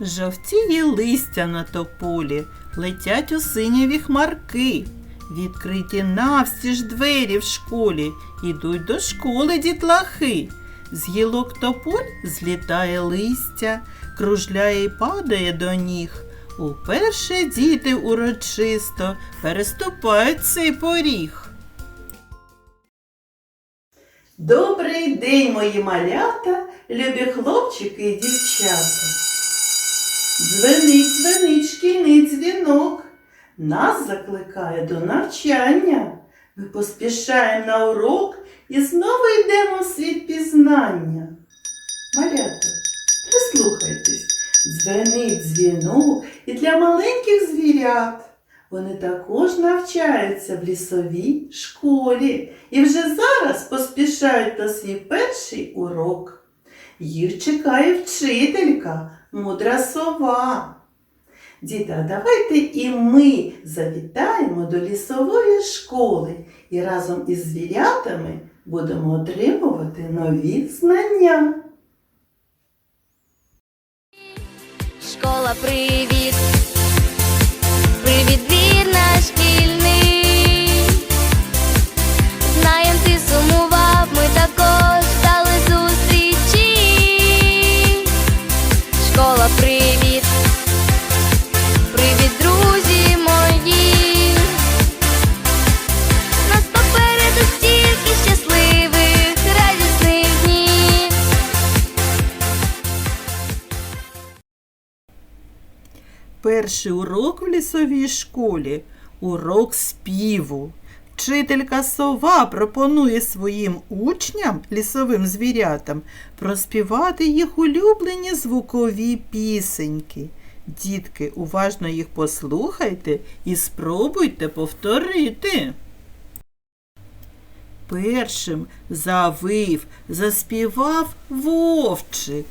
Жовтіє листя на тополі, летять у синяві хмарки. Відкриті навстіж двері в школі, ідуть до школи дітлахи. З гілок тополь злітає листя, кружляє й падає до ніг. Уперше діти урочисто переступають цей поріг. Добрий день, мої малята, любі хлопчики і дівчата. Дзвенить, дзвенить шкільний дзвінок, нас закликає до навчання. Ми поспішаємо на урок і знову йдемо в світ пізнання. Малята, прислухайтесь, дзвенить дзвінок і для маленьких звірят. Вони також навчаються в лісовій школі і вже зараз поспішають на свій перший урок. Їх чекає вчителька, мудра сова. Діти, а давайте і ми завітаємо до лісової школи і разом із звірятами будемо отримувати нові знання. Школа! Привіт, Перший урок в лісовій школі урок співу. Вчителька сова пропонує своїм учням, лісовим звірятам, проспівати їх улюблені звукові пісеньки. Дітки, уважно їх послухайте і спробуйте повторити. Першим завив, заспівав вовчик.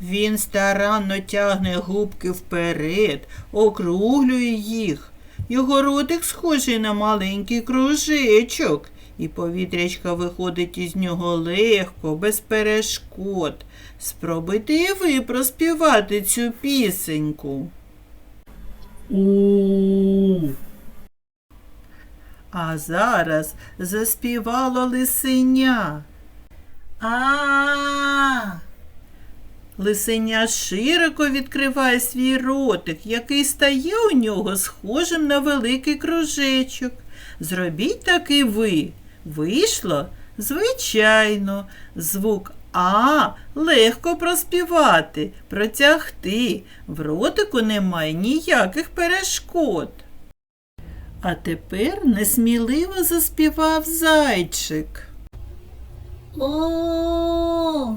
Він старанно тягне губки вперед, округлює їх. Його ротик схожий на маленький кружечок, і повітрячка виходить із нього легко, без перешкод. Спробуйте і ви проспівати цю пісеньку. У. А зараз заспівало лисеня. А. Лисеня широко відкриває свій ротик, який стає у нього схожим на великий кружечок. Зробіть так і ви. Вийшло? Звичайно, звук А легко проспівати, протягти. В ротику немає ніяких перешкод. А тепер несміливо заспівав зайчик. О.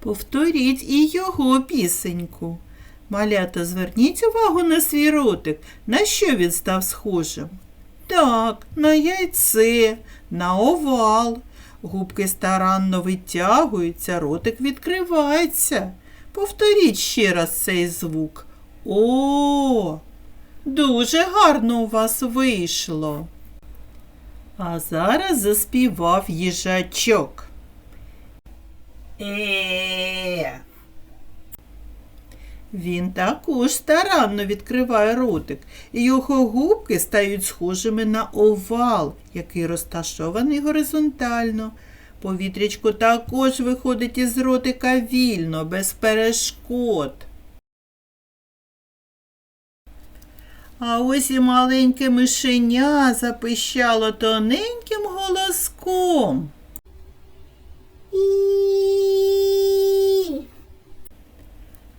Повторіть і його пісеньку. Малята, зверніть увагу на свій ротик. На що він став схожим? Так, на яйце, на овал. Губки старанно витягуються, ротик відкривається. Повторіть ще раз цей звук. О! Дуже гарно у вас вийшло. А зараз заспівав їжачок. Е. Він також старанно відкриває ротик, і його губки стають схожими на овал, який розташований горизонтально. Повітрячко також виходить із ротика вільно, без перешкод. А ось і маленьке мишеня запищало тоненьким голоском.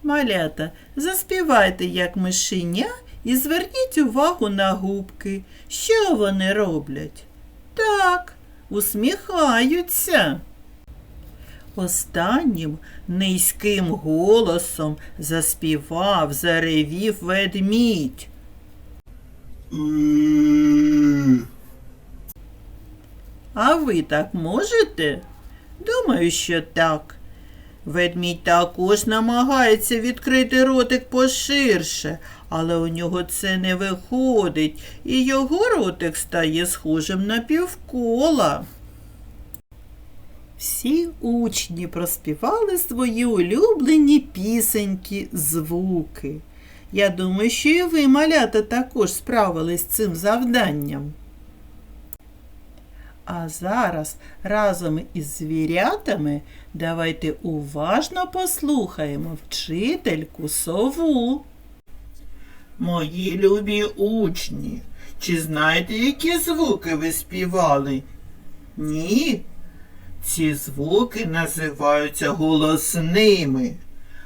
Малята, заспівайте як мишеня і зверніть увагу на губки. Що вони роблять? Так, усміхаються. Останнім низьким голосом заспівав, заревів ведмідь. А ви так можете? Думаю, що так. Ведмідь також намагається відкрити ротик поширше, але у нього це не виходить, і його ротик стає схожим на півкола. Всі учні проспівали свої улюблені пісеньки, звуки. Я думаю, що і ви, малята, також справились з цим завданням. А зараз разом із звірятами давайте уважно послухаємо вчительку сову. Мої любі учні, чи знаєте, які звуки ви співали? Ні. Ці звуки називаються голосними.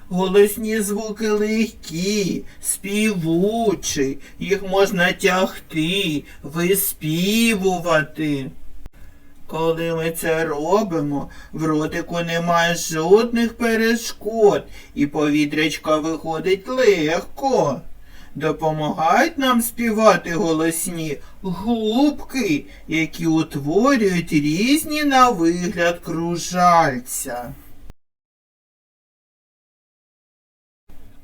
Голосні звуки легкі, співучі, їх можна тягти, виспівувати. Коли ми це робимо, в ротику немає жодних перешкод, і повітрячка виходить легко. Допомагають нам співати голосні губки, які утворюють різні на вигляд кружальця.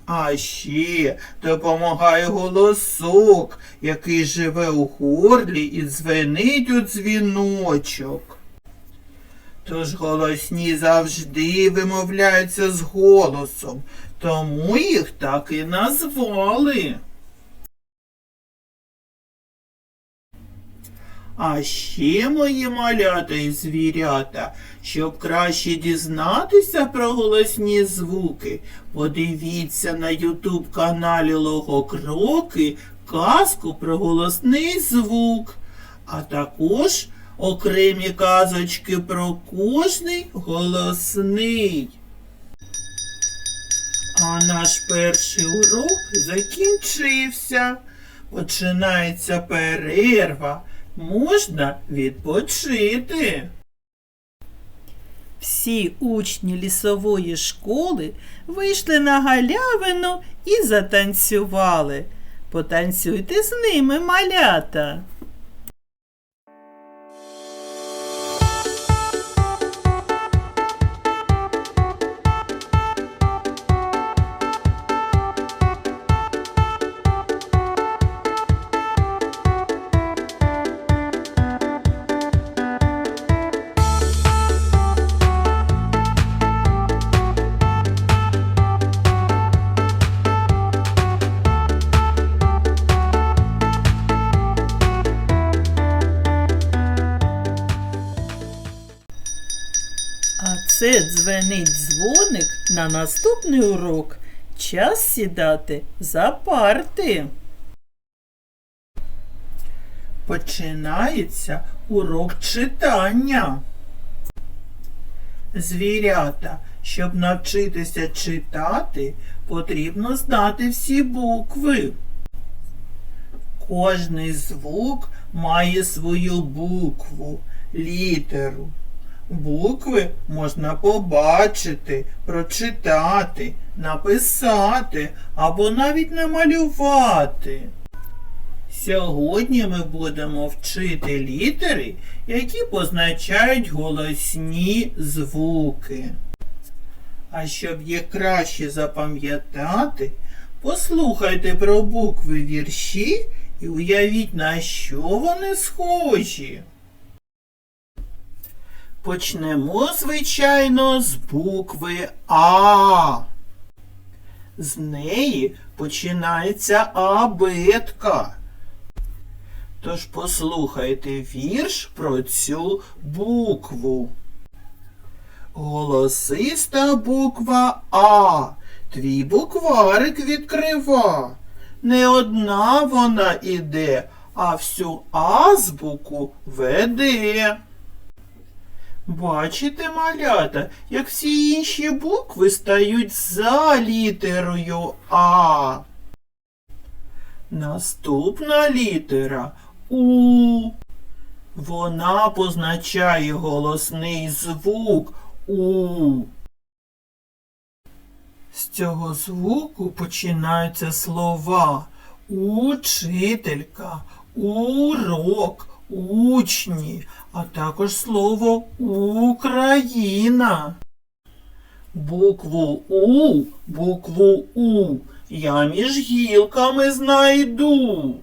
А ще допомагає голосок, який живе у горлі і дзвенить у дзвіночок. Тож голосні завжди вимовляються з голосом, тому їх так і назвали. А ще мої малята і звірята, щоб краще дізнатися про голосні звуки, подивіться на ютуб каналі Логокроки казку про голосний звук, а також окремі казочки про кожний голосний. А наш перший урок закінчився. Починається перерва. Можна відпочити. Всі учні лісової школи вийшли на галявину і затанцювали. Потанцюйте з ними, малята. Дзвенить дзвоник на наступний урок. Час сідати за парти. Починається урок читання. Звірята, щоб навчитися читати, потрібно знати всі букви. Кожний звук має свою букву, літеру. Букви можна побачити, прочитати, написати або навіть намалювати. Сьогодні ми будемо вчити літери, які позначають голосні звуки. А щоб їх краще запам'ятати, послухайте про букви вірші і уявіть, на що вони схожі. Почнемо, звичайно, з букви А. З неї починається абетка. Тож послухайте вірш про цю букву. Голосиста буква А. Твій букварик відкрива. Не одна вона іде, а всю азбуку веде. Бачите, малята, як всі інші букви стають за літерою А. Наступна літера У. Вона позначає голосний звук У. З цього звуку починаються слова учителька, урок, учні, а також слово Україна. Букву У, букву У я між гілками знайду.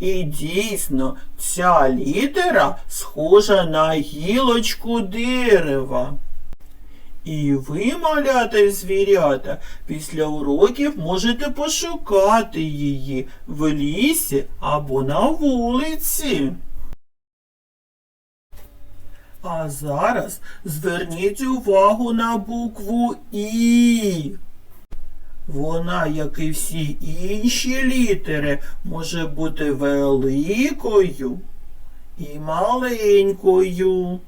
І дійсно, ця літера схожа на гілочку дерева. І ви, малята звірята, після уроків можете пошукати її в лісі або на вулиці. А зараз зверніть увагу на букву І. Вона, як і всі інші літери, може бути великою і маленькою.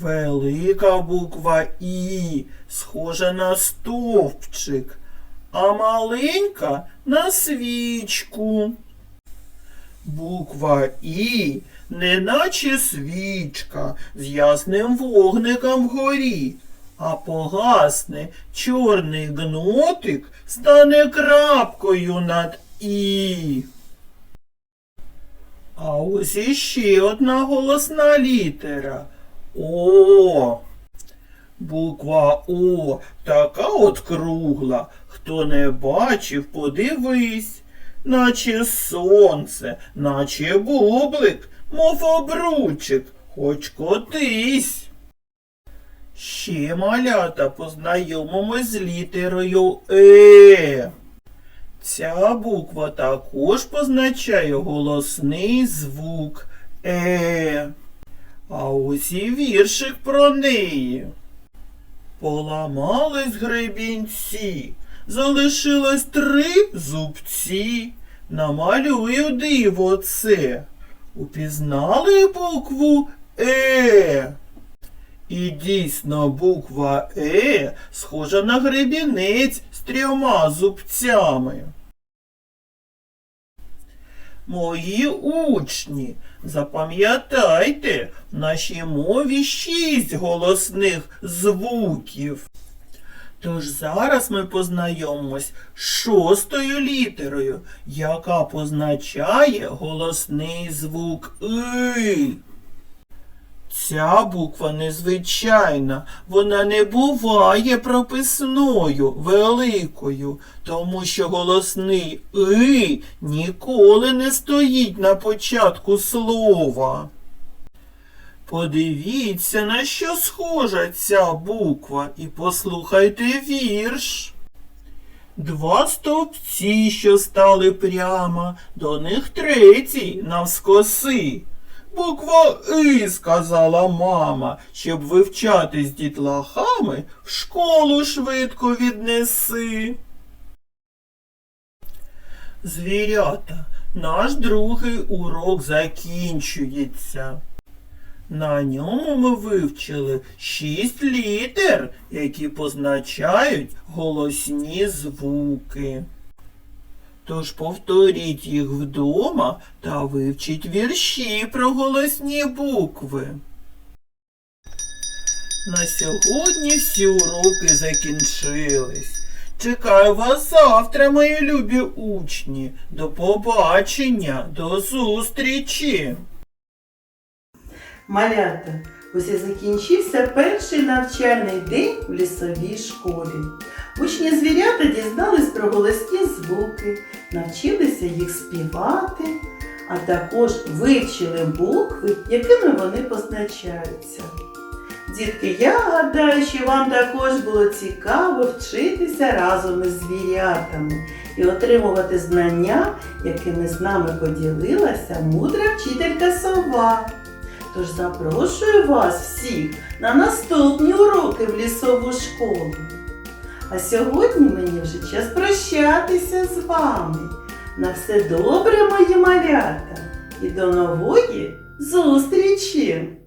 Велика буква І схожа на стовпчик, а маленька на свічку. Буква І неначе свічка з ясним вогником вгорі, а погасне чорний гнотик стане крапкою над І. А ось іще одна голосна літера. О. Буква О така от кругла. Хто не бачив, подивись, наче сонце, наче бублик, мов обручик, хоч котись. Ще малята познайомимось з літерою Е. Ця буква також позначає голосний звук Е. А ось і віршик про неї. Поламались гребінці, залишилось три зубці. Намалюю диво це. Упізнали букву Е. І дійсно буква Е схожа на гребінець з трьома зубцями. Мої учні, запам'ятайте, в нашій мові шість голосних звуків. Тож зараз ми познайомимось з шостою літерою, яка позначає голосний звук И. Ця буква незвичайна, вона не буває прописною, великою, тому що голосний И ніколи не стоїть на початку слова. Подивіться, на що схожа ця буква, і послухайте вірш. Два стовпці, що стали прямо, до них третій навскоси. Буква И, сказала мама, щоб вивчати з дітлахами, в школу швидко віднеси. Звірята, наш другий урок закінчується. На ньому ми вивчили шість літер, які позначають голосні звуки. Тож повторіть їх вдома та вивчіть вірші про голосні букви. На сьогодні всі уроки закінчились. Чекаю вас завтра, мої любі учні. До побачення, до зустрічі! Малята, ось закінчився перший навчальний день в лісовій школі. Учні звірята дізнались про голосні звуки, навчилися їх співати, а також вивчили букви, якими вони позначаються. Дітки, я гадаю, що вам також було цікаво вчитися разом із звірятами і отримувати знання, якими з нами поділилася мудра вчителька сова. Тож запрошую вас всіх на наступні уроки в лісову школу. А сьогодні мені вже час прощатися з вами. На все добре, мої малята, і до нової зустрічі!